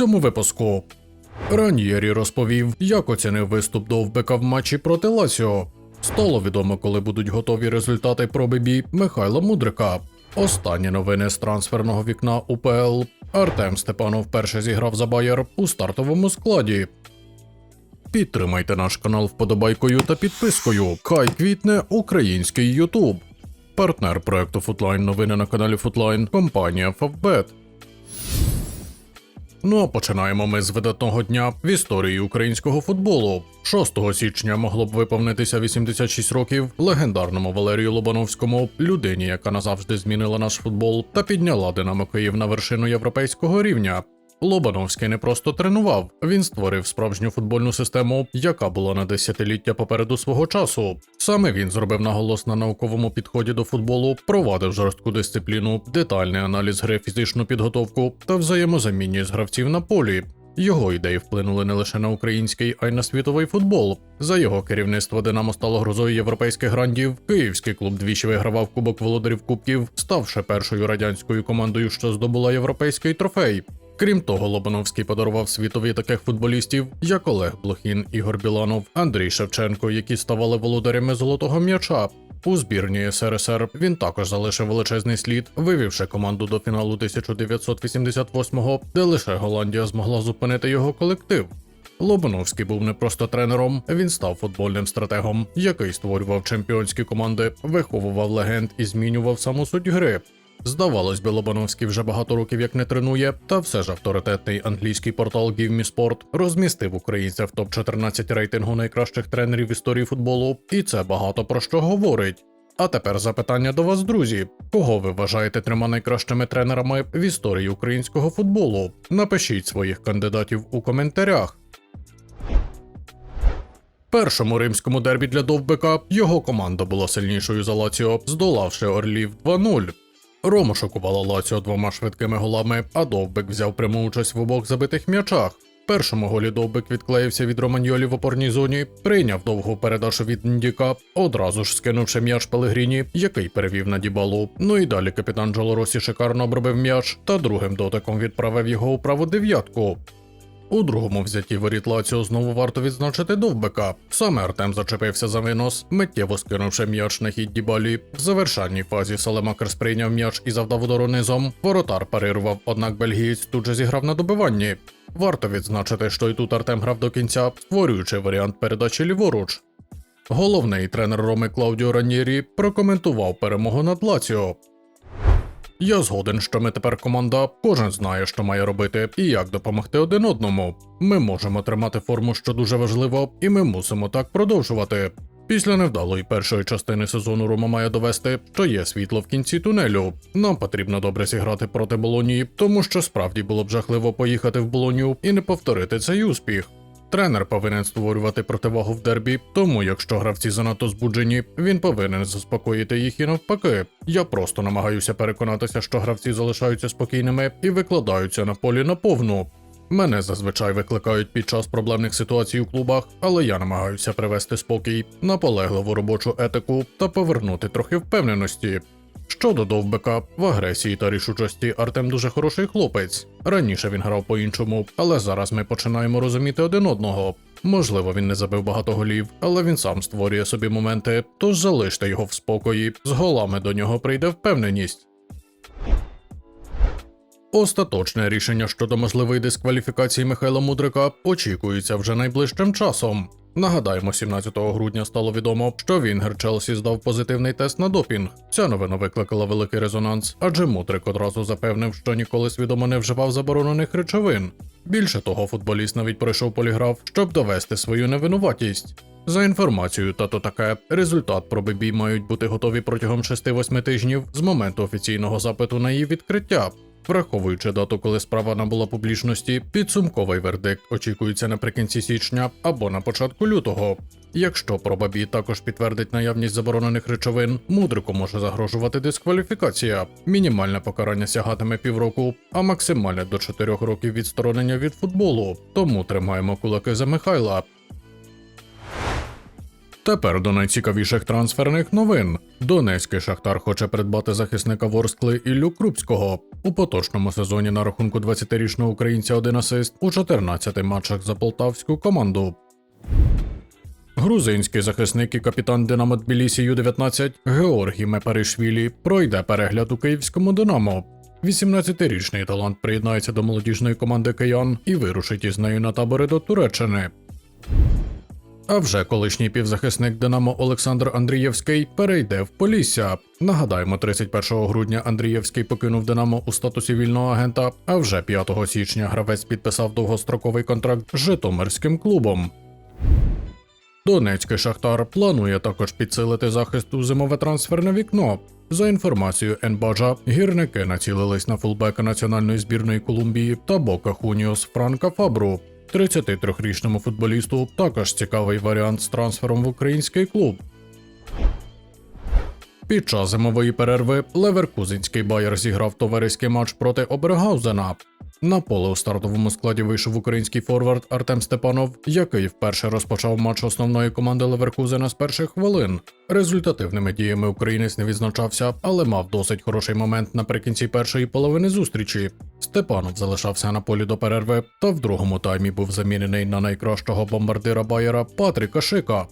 цьому випуску. Раньєрі розповів, як оцінив виступ Довбека в матчі проти Ласіо. Стало відомо, коли будуть готові результати проби бій Михайла Мудрика. Останні новини з трансферного вікна УПЛ. Артем Степанов перше зіграв за Байер у стартовому складі. Підтримайте наш канал вподобайкою та підпискою. Хай квітне український Ютуб. Партнер проекту Футлайн новини на каналі Футлайн компанія Фавбет. Ну а починаємо ми з видатного дня в історії українського футболу. 6 січня могло б виповнитися 86 років легендарному Валерію Лобановському, людині, яка назавжди змінила наш футбол та підняла Динамо Київ на вершину європейського рівня. Лобановський не просто тренував, він створив справжню футбольну систему, яка була на десятиліття попереду свого часу. Саме він зробив наголос на науковому підході до футболу, провадив жорстку дисципліну, детальний аналіз гри, фізичну підготовку та взаємозамінність гравців на полі. Його ідеї вплинули не лише на український, а й на світовий футбол. За його керівництво Динамо стало грозою європейських грандів. Київський клуб двічі вигравав Кубок володарів Кубків, ставши першою радянською командою, що здобула європейський трофей. Крім того, Лобановський подарував світові таких футболістів, як Олег Блохін, Ігор Біланов, Андрій Шевченко, які ставали володарями золотого м'яча. У збірні СРСР він також залишив величезний слід, вивівши команду до фіналу 1988-го, де лише Голландія змогла зупинити його колектив. Лобановський був не просто тренером, він став футбольним стратегом, який створював чемпіонські команди, виховував легенд і змінював саму суть гри. Здавалось би, Лобановський вже багато років як не тренує, та все ж авторитетний англійський портал Give Me Sport розмістив українця в топ-14 рейтингу найкращих тренерів в історії футболу, і це багато про що говорить. А тепер запитання до вас, друзі: кого ви вважаєте трьома найкращими тренерами в історії українського футболу? Напишіть своїх кандидатів у коментарях. Першому римському дербі для Довбека його команда була сильнішою за Лаціо, здолавши Орлів 2-0. Рома шокувала Лаціо двома швидкими голами, а довбик взяв пряму участь в обох забитих м'ячах. Першому голі довбик відклеївся від Романьолі в опорній зоні, прийняв довгу передачу від Ндіка, одразу ж скинувши м'яч Пелегріні, який перевів на Дібалу. Ну і далі капітан Джолоросі шикарно обробив м'яч та другим дотиком відправив його у праву дев'ятку. У другому взятті воріт Лаціо знову варто відзначити Довбека. Саме Артем зачепився за винос, миттєво скинувши м'яч на хід Дібалі. В завершальній фазі Салемакер сприйняв м'яч і завдав удару низом. Воротар парирував, однак бельгієць тут же зіграв на добиванні. Варто відзначити, що і тут Артем грав до кінця, створюючи варіант передачі ліворуч. Головний тренер Роми Клаудіо Ранєрі прокоментував перемогу над Лаціо. Я згоден, що ми тепер команда, кожен знає, що має робити і як допомогти один одному. Ми можемо тримати форму, що дуже важливо, і ми мусимо так продовжувати. Після невдалої першої частини сезону Рома має довести, що є світло в кінці тунелю. Нам потрібно добре зіграти проти Болонії, тому що справді було б жахливо поїхати в Болонію і не повторити цей успіх. Тренер повинен створювати противагу в дербі, тому якщо гравці занадто збуджені, він повинен заспокоїти їх і навпаки. Я просто намагаюся переконатися, що гравці залишаються спокійними і викладаються на полі наповну. Мене зазвичай викликають під час проблемних ситуацій у клубах, але я намагаюся привести спокій, наполегливу робочу етику та повернути трохи впевненості. Щодо довбека, в агресії та рішучості Артем дуже хороший хлопець. Раніше він грав по-іншому, але зараз ми починаємо розуміти один одного. Можливо, він не забив багато голів, але він сам створює собі моменти, тож залиште його в спокої, з голами до нього прийде впевненість. Остаточне рішення щодо можливої дискваліфікації Михайла Мудрика очікується вже найближчим часом. Нагадаємо, 17 грудня стало відомо, що Вінгер Челсі здав позитивний тест на допінг. Ця новина викликала великий резонанс, адже Мудрик одразу запевнив, що ніколи свідомо не вживав заборонених речовин. Більше того, футболіст навіть пройшов поліграф, щоб довести свою невинуватість. За інформацією та то таке, результат проби бій мають бути готові протягом 6-8 тижнів з моменту офіційного запиту на її відкриття. Враховуючи дату, коли справа набула публічності, підсумковий вердикт очікується наприкінці січня або на початку лютого. Якщо проба бій також підтвердить наявність заборонених речовин, мудрику може загрожувати дискваліфікація. Мінімальне покарання сягатиме півроку, а максимальне до 4 років відсторонення від футболу. Тому тримаємо кулаки за Михайла. Тепер до найцікавіших трансферних новин. Донецький Шахтар хоче придбати захисника Ворскли Іллю Крупського. У поточному сезоні на рахунку 20-річного українця один асист у 14 матчах за полтавську команду. Грузинський захисник і капітан Динамо Тбілісі Ю-19 Георгій Мепаришвілі пройде перегляд у київському Динамо. 18-річний талант приєднається до молодіжної команди киян і вирушить із нею на табори до Туреччини. А вже колишній півзахисник Динамо Олександр Андрієвський перейде в Полісся. Нагадаємо, 31 грудня Андрієвський покинув Динамо у статусі вільного агента, а вже 5 січня гравець підписав довгостроковий контракт з Житомирським клубом. Донецький Шахтар планує також підсилити захист у зимове трансферне вікно. За інформацією Енбаджа, гірники націлились на фулбека національної збірної Колумбії та Бока Хуніос Франка Фабру. 33-річному футболісту також цікавий варіант з трансфером в український клуб. Під час зимової перерви Леверкузинський Байер зіграв товариський матч проти Обергаузена. На поле у стартовому складі вийшов український форвард Артем Степанов, який вперше розпочав матч основної команди Леверкузена з перших хвилин. Результативними діями українець не відзначався, але мав досить хороший момент наприкінці першої половини зустрічі. Степанов залишався на полі до перерви, та в другому таймі був замінений на найкращого бомбардира Байера Патріка Шика.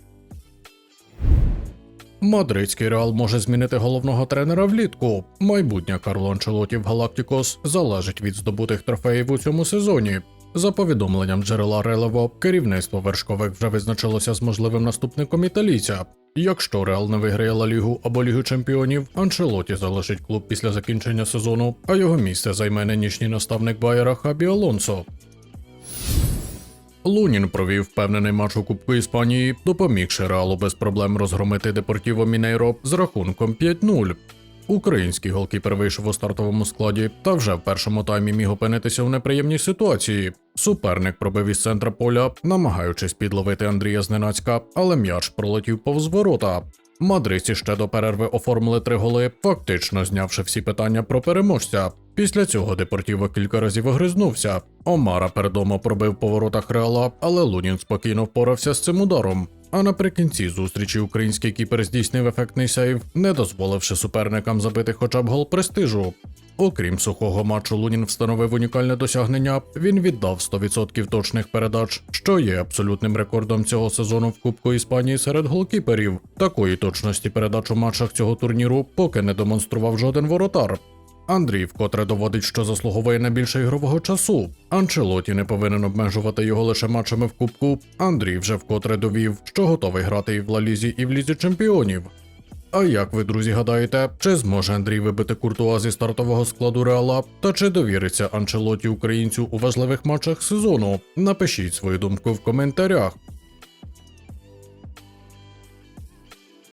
Мадридський реал може змінити головного тренера влітку. Майбутнє Карло Анчелоті в Галактикос залежить від здобутих трофеїв у цьому сезоні. За повідомленням джерела Релево, керівництво вершкових вже визначилося з можливим наступником італійця. Якщо Реал не виграє Ла Лігу або Лігу Чемпіонів, Анчелоті залишить клуб після закінчення сезону, а його місце займе нинішній наставник Байера Хабі Алонсо. Лунін провів впевнений матч у Кубку Іспанії, допомігши Реалу без проблем розгромити Депортіво Мінейро з рахунком 5-0. Український голкіпер вийшов у стартовому складі та вже в першому таймі міг опинитися в неприємній ситуації. Суперник пробив із центра поля, намагаючись підловити Андрія зненацька, але м'яч пролетів повз ворота. Мадридці ще до перерви оформили три голи, фактично знявши всі питання про переможця. Після цього Депортіво кілька разів огризнувся. Омара передомо пробив по воротах Реала, але Лунін спокійно впорався з цим ударом. А наприкінці зустрічі український кіпер здійснив ефектний сейв, не дозволивши суперникам забити хоча б гол престижу. Окрім сухого матчу, Лунін встановив унікальне досягнення. Він віддав 100% точних передач, що є абсолютним рекордом цього сезону в Кубку Іспанії серед голкіперів. Такої точності передач у матчах цього турніру поки не демонстрував жоден воротар. Андрій вкотре доводить, що заслуговує на більше ігрового часу. Анчелоті не повинен обмежувати його лише матчами в кубку. Андрій вже вкотре довів, що готовий грати і в Лалізі, і в лізі чемпіонів. А як ви, друзі, гадаєте, чи зможе Андрій вибити Куртуа зі стартового складу Реала? Та чи довіриться Анчелоті українцю у важливих матчах сезону? Напишіть свою думку в коментарях.